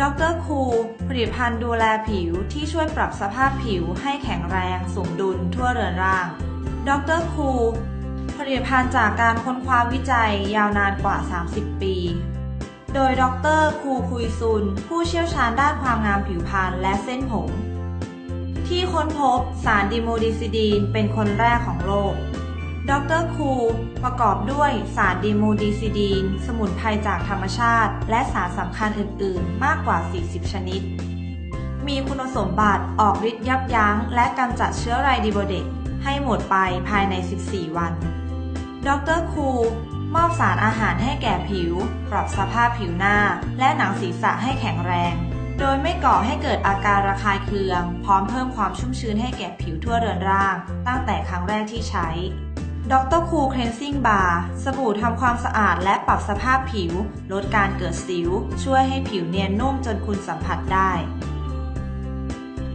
ดรคูผลิตภัณฑ์ดูแลผิวที่ช่วยปรับสภาพผิวให้แข็งแรงสมดุลทั่วเรือนร่าง ดรคูผลิตภัณฑ์จากการค้นคว้าวิจัยยาวนานกว่า 30 ปี โดยดรคูคุยซุน ผู้เชี่ยวชาญด้านความงามผิวพรรณและเส้นผม ที่ค้นพบสารดิโมดิซิดีนเป็นคนแรกของโลก ดรคูประกอบด้วยสารดิโมดิซิดีน สมุนไพรจากธรรมชาติ และสารสำคัญอื่น ๆ มากกว่า 40 ชนิด มีคุณสมบัติออกฤทธิ์ยับยั้ง และกำจัดเชื้อไรดิโบเดกให้หมดไปภายใน 14 วัน ดรคูมอบสารอาหารให้แก่ผิว ปรับสภาพผิวหน้า และหนังศีรษะให้แข็งแรง โดยไม่ก่อให้เกิดอาการระคายเคือง พร้อมเพิ่มความชุ่มชื้นให้แก่ผิวทั่วเรือนร่าง ตั้งแต่ครั้งแรกที่ใช้ ดรคูเคลนซิ่งบาร์สบู่ทำความสะอาดและปรับสภาพผิว ลดการเกิดสิว ช่วยให้ผิวเนียนนุ่มจนคุณสัมผัสได้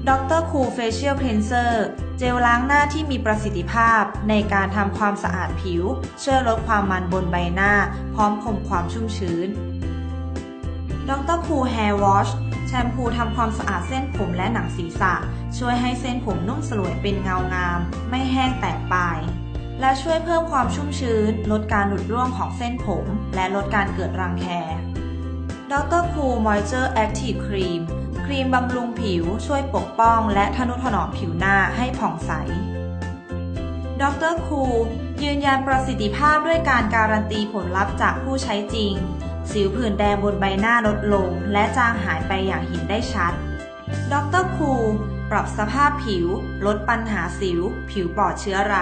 ดรคูเฟเชียลคลีนเซอร์เจลล้างหน้าที่มีประสิทธิภาพในการทำความสะอาดผิว ช่วยลดความมันบนใบหน้า พร้อมคงความชุ่มชื้นดรคูแฮร์วอชแชมพูทำความสะอาดเส้นผมและหนังศีรษะ ช่วยให้เส้นผมนุ่มสลวยเป็นเงางาม ไม่แห้งแตกปลาย และช่วยเพิ่มความชุ่มชื้น ลดการหลุดร่วงของเส้นผม และลดการเกิดรังแค ดรคูมอยเจอร์แอคทีฟครีมครีมบำรุงผิวช่วยปกป้องและทนุถนอมผิวหน้าให้ผ่องใส ดรคูยืนยันประสิทธิภาพด้วยการการันตีผลลัพธ์จากผู้ใช้จริง สิวผื่นแดงบนใบหน้าลดลง และจางหายไปอย่างเห็นได้ชัด ดรคูปรับสภาพผิว ลดปัญหาสิว ผิวปลอดเชื้อไร